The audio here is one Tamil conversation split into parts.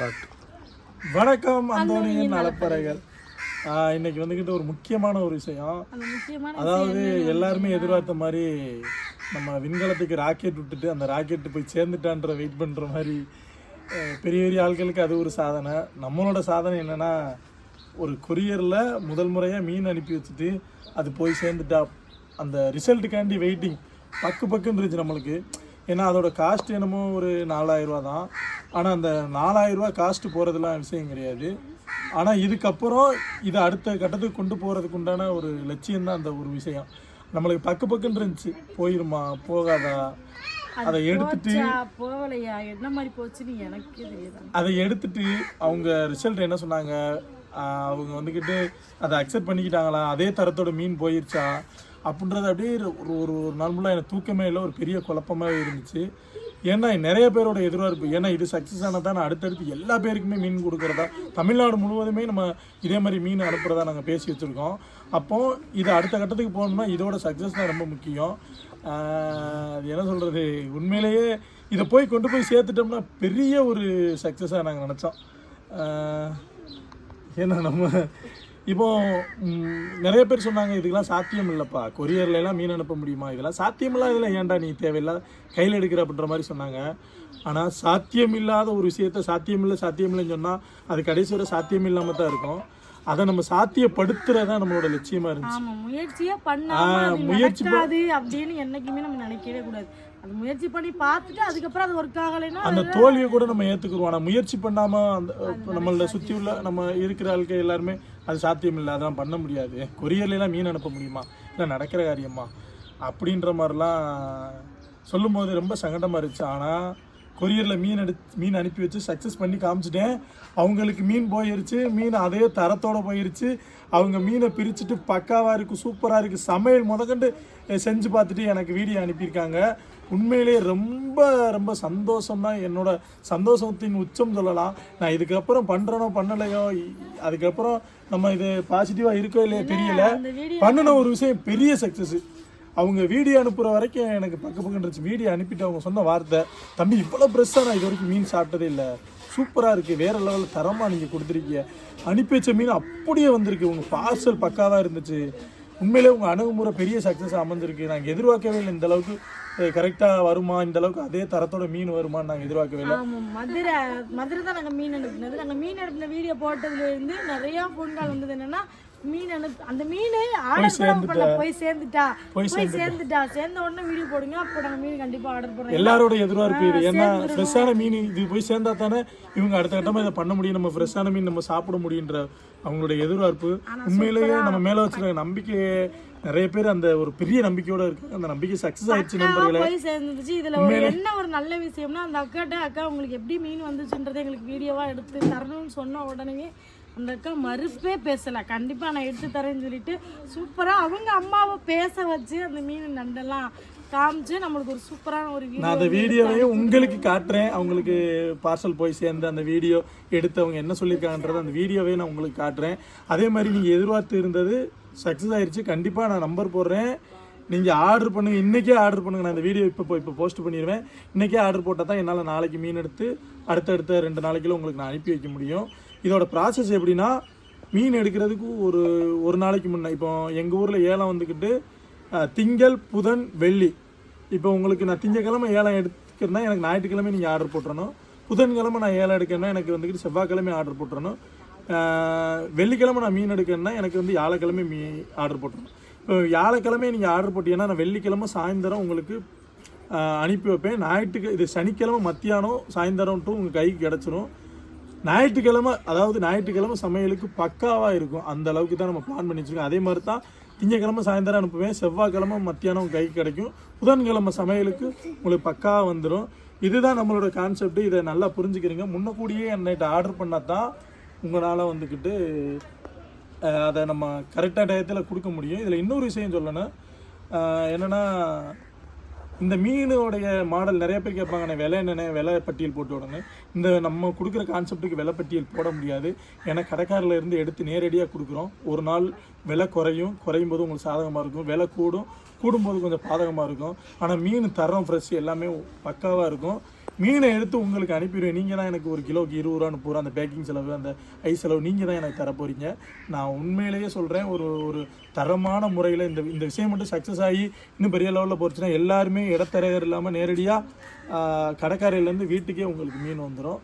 ஸ்டார்ட் வணக்கம் அந்தோனியின் நலப்பறைகள். இன்னைக்கு வந்துக்கிட்டு ஒரு முக்கியமான ஒரு விஷயம். அதாவது எல்லாருமே எதிர்பார்த்த மாதிரி நம்ம விண்கலத்துக்கு ராக்கெட் விட்டுட்டு அந்த ராக்கெட் போய் சேர்ந்துட்டான்ற வெயிட் பண்ணுற மாதிரி பெரிய பெரிய ஆட்களுக்கு அது ஒரு சாதனை. நம்மளோட சாதனை என்னன்னா ஒரு கொரியரில் முதல் முறையாக மீன் அனுப்பி வச்சுட்டு அது போய் சேர்ந்துட்டா அந்த ரிசல்ட்டுக்காண்டி வெயிட்டிங் பக்கு பக்குன்னு இருந்துச்சு நம்மளுக்கு. ஏன்னா அதோட காஸ்ட் என்னமோ ஒரு நாலாயிரம் ரூபா தான். ஆனால் அந்த நாலாயிரம் ரூபா காஸ்ட் போகிறதுலாம் விஷயம் கிடையாது. ஆனால் இதுக்கப்புறம் இதை அடுத்த கட்டத்துக்கு கொண்டு போகிறதுக்கு உண்டான ஒரு லட்சியம் தான் அந்த ஒரு விஷயம். நம்மளுக்கு பக்கு பக்குன்னு இருந்துச்சு. போயிருமா? போகாதா? அதை எடுத்துட்டு போகலையா? என்ன மாதிரி போச்சுன்னு எனக்கே அதை எடுத்துட்டு அவங்க ரிசல்ட் என்ன சொன்னாங்க? அவங்க வந்துக்கிட்டு அதை அக்செப்ட் பண்ணிக்கிட்டாங்களா? அதே தரத்தோட மீன் போயிருச்சா? அப்படின்றது அப்படியே ஒரு ஒரு ஒரு நாள் எனக்கு தூக்கமே இல்லை ஒரு பெரிய குழப்பமாகவே இருந்துச்சு. ஏன்னா நிறைய பேரோட எதிர்பார்ப்பு ஏன்னா இது சக்ஸஸ் ஆனால் நான் அடுத்தடுத்து எல்லா பேருக்குமே மீன் கொடுக்குறதா தமிழ்நாடு முழுவதுமே நம்ம இதே மாதிரி மீன் அனுப்புகிறதா நாங்கள் பேசி வச்சுருக்கோம். அப்போது இது அடுத்த கட்டத்துக்கு போகணும்னா இதோட சக்ஸஸ் தான் ரொம்ப முக்கியம். அது என்ன சொல்கிறது உண்மையிலேயே இதை போய் கொண்டு போய் சேர்த்துட்டோம்னா பெரிய ஒரு சக்ஸஸாக நாங்கள் நினச்சோம். ஏன்னா நம்ம இப்போ நிறைய பேர் சொன்னாங்க இதுக்கெல்லாம் சாத்தியம் இல்லைப்பா கொரியர்ல எல்லாம் மீன் அனுப்ப முடியுமா? இதெல்லாம் சாத்தியமில்லாத இதெல்லாம் ஏன்டா நீ தேவையில்ல கையில் எடுக்கிற? அப்படின்ற மாதிரி சொன்னாங்க. ஆனால் சாத்தியமில்லாத ஒரு விஷயத்த சாத்தியமில்லை சாத்தியமில்லைன்னு சொன்னால் அது கடைசி வரை சாத்தியம் இல்லாமல் தான் இருக்கும். அதை நம்ம சாத்தியப்படுத்துறதா நம்மளோட லட்சியமாக இருந்துச்சு. ஆமா முயற்சியே பண்ணாம முயற்சி அப்படின்னு என்னைக்குமே நம்ம நினைக்கவே கூடாது. அது முயற்சி பண்ணி பார்த்துட்டு அதுக்கப்புறம் அது ஒர்க் ஆகலைன்னா அந்த தோல்வியை கூட நம்ம ஏற்றுக்குருவோம் ஆனால் முயற்சி பண்ணாமல் அந்த நம்மள சுற்றி உள்ள நம்ம இருக்கிற ஆட்கள் எல்லாருமே அது சாத்தியம் இல்லை அதெல்லாம் பண்ண முடியாது. கொரியர்லாம் மீன் அனுப்ப முடியுமா? இல்லை நடக்கிற காரியமா? அப்படின்ற மாதிரிலாம் சொல்லும்போது ரொம்ப சங்கடமாக இருந்துச்சு. ஆனால் கொரியரில் மீன் எடுத்து மீன் அனுப்பி வச்சு சக்ஸஸ் பண்ணி காமிச்சிட்டேன். அவங்களுக்கு மீன் போயிருச்சு. மீன் அதே தரத்தோட போயிருச்சு. அவங்க மீனை பிரிச்சுட்டு பக்காவாக இருக்குது சூப்பராக இருக்குது சமையல் முதக்கண்டு செஞ்சு பார்த்துட்டு எனக்கு வீடியோ அனுப்பியிருக்காங்க. உண்மையிலேயே ரொம்ப ரொம்ப சந்தோஷம் தான் என்னோட சந்தோஷத்தின் உச்சம் சொல்லலாம். நான் இதுக்கப்புறம் பண்ணுறனோ பண்ணலையோ அதுக்கப்புறம் நம்ம இது பாசிட்டிவாக இருக்கோ இல்லையோ தெரியல. பண்ணின ஒரு விஷயம் பெரிய சக்ஸஸ் அவங்க வீடியோ அனுப்புகிற வரைக்கும் எனக்கு பக்க பக்கம் இருந்துச்சு. வீடியோ அனுப்பிட்டு அவங்க சொன்ன வார்த்தை தம்பி இவ்வளோ ஃப்ரெஷ்ஷாக நான் இது வரைக்கும் மீன் சாப்பிட்டதே இல்லை. சூப்பராக இருக்குது வேறு லெவலில் தரமாக நீங்கள் கொடுத்துருக்கீங்க. அனுப்பி வச்ச மீன் அப்படியே வந்திருக்கு. உங்கள் பார்சல் பக்காவாக இருந்துச்சு. உண்மையிலே உங்கள் அணுகுமுறை பெரிய சக்ஸஸ் அமைஞ்சிருக்கு நாங்கள் எதிர்பார்க்கவே இல்லை. இந்த அளவுக்கு கரெக்டாக வருமா? இந்த அளவுக்கு அதே தரத்தோட மீன் வருமான்னு நாங்கள் எதிர்பார்க்கவே இல்லை. மதுரை மதுரை தான் நாங்க மீன் அனுப்பினது நாங்க மீன் அனுப்பின வீடியோ போட்டதுலேருந்து இருந்து நிறைய ஃபோன் கால் வந்தது என்னன்னா மீன் அனுப்பு அந்த மீன் ஆர்டர் போய் சேர்ந்துட்டா? போய் சேர்ந்துட்டா? சேர்ந்த உடனே வீடியோ போடுங்க அப்போ மீன் கண்டிப்பா ஆர்டர் போடுறோம். எல்லாரோட எதிர்பார்ப்பு இது ஏன்னா ஃப்ரெஷ்ஷான மீன் இது போய் சேர்ந்தா தானே இவங்க அடுத்த கட்டமாக இதை பண்ண முடியும். நம்ம ஃப்ரெஷ்ஷான மீன் நம்ம சாப்பிட முடியுன்ற அவங்களோட எதிர்பார்ப்பு. உண்மையிலேயே நம்ம மேலே வச்சிருக்க நம்பிக்கை நிறைய பேர் அந்த ஒரு பெரிய நம்பிக்கையோட இருக்கு அந்த நம்பிக்கை சக்ஸஸ் ஆயிடுச்சு நண்பர்களே. போய் சேர்ந்துச்சு இதுல ஒரு என்ன ஒரு நல்ல விஷயம்னா அந்த அக்காட்ட அக்கா உங்களுக்கு எப்படி மீன் வந்துச்சுன்றதை எங்களுக்கு வீடியோவா எடுத்து தரணும்னு சொன்ன உடனே அந்த அக்கா மறுப்பே பேசல. கண்டிப்பா நான் எடுத்து தரேன்னு சொல்லிட்டு சூப்பரா அவங்க அம்மாவை பேச வச்சு அந்த மீன் நண்டெல்லாம் காமிச்சு நம்மளுக்கு ஒரு சூப்பரான ஒரு நான் அந்த வீடியோவையும் உங்களுக்கு காட்டுறேன். அவங்களுக்கு பார்சல் போய் சேர்ந்து அந்த வீடியோ எடுத்து அவங்க என்ன சொல்லியிருக்காங்கன்றத அந்த வீடியோவே நான் உங்களுக்கு காட்டுறேன். அதே மாதிரி நீங்கள் எதிர்பார்த்து இருந்தது சக்ஸஸ் ஆயிருச்சு. கண்டிப்பாக நான் நம்பர் போடுறேன். நீங்கள் ஆர்டர் பண்ணுங்க. இன்றைக்கே ஆர்டர் பண்ணுங்க. நான் இந்த வீடியோ இப்போ இப்போ போஸ்ட் பண்ணிடுவேன். இன்றைக்கே ஆர்டர் போட்டால் தான் என்னால் நாளைக்கு மீன் எடுத்து அடுத்தடுத்த ரெண்டு நாளைக்குள்ள உங்களுக்கு நான் அனுப்பி வைக்க முடியும். இதோட ப்ராசஸ் எப்படின்னா மீன் எடுக்கிறதுக்கு ஒரு ஒரு நாளைக்கு முன்னே இப்போ எங்கள் ஊரில் ஏலம் வந்துக்கிட்டு திங்கள் புதன் வெள்ளி. இப்போ உங்களுக்கு நான் திங்கக்கிழமை ஏலம் எடுக்கிறேன்னா எனக்கு ஞாயிற்றுக்கிழமை நீங்கள் ஆர்டர் போட்டுறணும். புதன்கிழமை நான் ஏலம் எடுக்கணும்னா எனக்கு வந்துக்கிட்டு செவ்வாய்க்கிழமை ஆர்டர் போட்டுறணும். வெள்ளிக்கிழமை நான் மீன் எடுக்கணும்னா எனக்கு வந்து வியாழக்கிழமை மீ ஆர்டர் போட்டுறணும். இப்போ வியாழக்கிழமை நீங்கள் ஆர்டர் போட்டீங்கன்னா நான் வெள்ளிக்கிழமை சாயந்தரம் உங்களுக்கு அனுப்பி வைப்பேன். ஞாயிற்றுக்கு இது சனிக்கிழமை மத்தியானம் சாயந்தரம் உங்கள் கைக்கு கிடச்சிரும். ஞாயிற்றுக்கிழமை அதாவது ஞாயிற்றுக்கிழமை சமையலுக்கு பக்காவாக இருக்கும். அந்த அளவுக்கு தான் நம்ம பிளான் பண்ணி வச்சுருக்கோம் அதே மாதிரி தான் திங்கக்கிழமை சாயந்தரம் அனுப்புவேன். செவ்வாய்க்கிழமை மத்தியானம் கை கைக்கு கிடைக்கும். புதன்கிழமை சமையலுக்கு உங்களுக்கு பக்காவாக வந்துடும் இதுதான் நம்மளோட கான்செப்ட் இதை நல்லா புரிஞ்சுக்கிறீங்க. முன்னக்கூடியே என்னைட்ட ஆர்டர் பண்ணால் தான் உங்களால் வந்துக்கிட்டு அதை நம்ம கரெக்டாக டயத்தில் கொடுக்க முடியும். இதில் இன்னொரு விஷயம் சொல்லணும். என்னென்னா இந்த மீனுடைய மாடல் நிறைய பேர் கேட்பாங்கண்ணே விலை என்னென்ன விலை பட்டியல் போட்டு விடுங்க இந்த நம்ம கொடுக்குற கான்செப்ட்டுக்கு விலை பட்டியல் போட முடியாது. ஏன்னா கடைக்காரில் இருந்து எடுத்து நேரடியாக கொடுக்குறோம். ஒரு நாள் விலை குறையும் குறையும் போது உங்களுக்கு சாதகமாக இருக்கும். விலை கூடும் கூடும்போது கொஞ்சம் பாதகமாக இருக்கும். ஆனால் மீன் தரம் ஃப்ரெஷ் எல்லாமே பக்காவாக இருக்கும். மீனை எடுத்து உங்களுக்கு அனுப்பிடுவேன். நீங்கள் தான் எனக்கு ஒரு கிலோக்கு இருபது ரூபா முப்பது ரூபா அந்த பேக்கிங் செலவு அந்த ஐ செலவு நீங்கள் தான் எனக்கு தர போகிறீங்க நான் உண்மையிலேயே சொல்கிறேன் ஒரு ஒரு தரமான முறையில் இந்த இந்த விஷயம் மட்டும் சக்ஸஸ் ஆகி இன்னும் பெரிய லெவலில் போச்சுன்னா எல்லாருமே இடத்தரகர் இல்லாமல் நேரடியாக கடைக்காரையிலேருந்து வீட்டுக்கே உங்களுக்கு மீன் வந்துடும்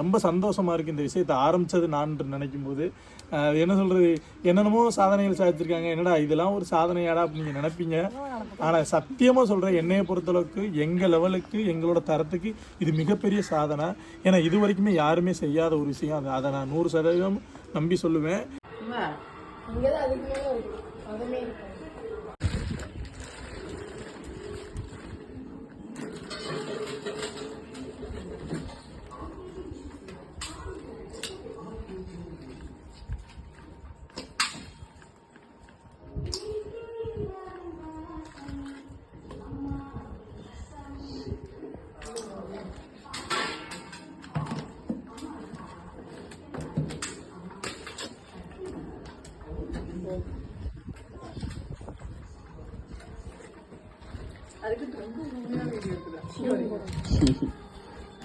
ரொம்ப சந்தோஷமா இருக்குது இந்த விஷயத்தை ஆரம்பிச்சது நான் நினைக்கும் போது என்ன சொல்கிறது என்னென்னமோ சாதனைகள் சாதிச்சிருக்காங்க. என்னடா இதெல்லாம் ஒரு சாதனையாடா அப்படின்னு நீங்க நினைப்பீங்க. ஆனால் சத்தியமாக சொல்கிறேன் என்னைய பொறுத்தளவுக்கு எங்கள் லெவலுக்கு எங்களோட தரத்துக்கு இது மிகப்பெரிய சாதனை. ஏன்னா இது வரைக்குமே யாருமே செய்யாத ஒரு விஷயம். அது அதை நான் நூறு சதவீதம் நம்பி சொல்லுவேன்.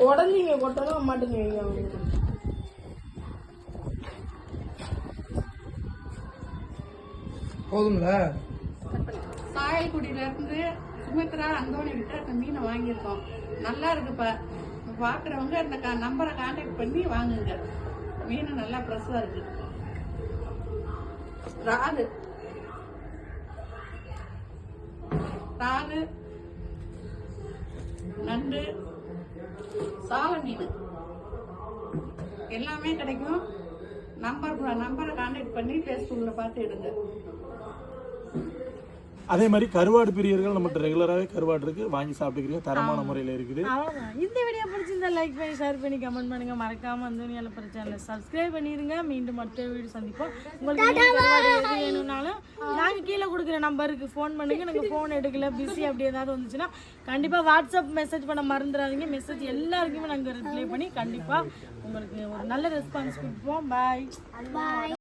உடஞ்சிங்க கொட்டாலும் அம்மாட்டுங்க போதும்ல? சாயல்குடியில இருந்து சுமித்ரா அந்தோணி கிட்ட அந்த மீனை வாங்கியிருக்கோம். நல்லா இருக்குப்பா. பார்க்குறவங்க இந்த க நம்பரை கான்டாக்ட் பண்ணி வாங்குங்க. மீன் நல்லா ஃப்ரெஷ்ஷாக இருக்கு. ராகு ராகு நண்டு சால மீன் எல்லாமே கிடைக்கும். நம்பர் நம்பரை கான்டாக்ட் பண்ணி ஃபேஸ்புக்கில் பார்த்து எடுங்க. அதே மாதிரி கருவாடு பிரியர்கள் நம்மகிட்ட ரெகுலராகவே கருவாடு இருக்கு. வாங்கி சாப்பிட்டுக்கிறீங்க. தரமான முறையில் இருக்குது. அவ்வளோதான் இந்த வீடியோ பிடிச்சிருந்தா லைக் பண்ணி ஷேர் பண்ணி கமெண்ட் பண்ணுங்க. மறக்காம அந்த நியால சேனலை சப்ஸ்கிரைப் பண்ணிருங்க. மீண்டும் அடுத்த வீடியோ சந்திப்போம். உங்களுக்கு கீழே கொடுக்குற நம்பருக்கு ஃபோன் பண்ணுங்க. எனக்கு ஃபோன் எடுக்கல பிஸி அப்படி ஏதாவது வந்துச்சுன்னா கண்டிப்பாக வாட்ஸ்அப் மெசேஜ் பண்ண மறந்துடாதீங்க மெசேஜ் எல்லாருக்குமே நாங்கள் ரிப்ளை பண்ணி கண்டிப்பாக உங்களுக்கு ஒரு நல்ல ரெஸ்பான்ஸ் கொடுப்போம். பாய்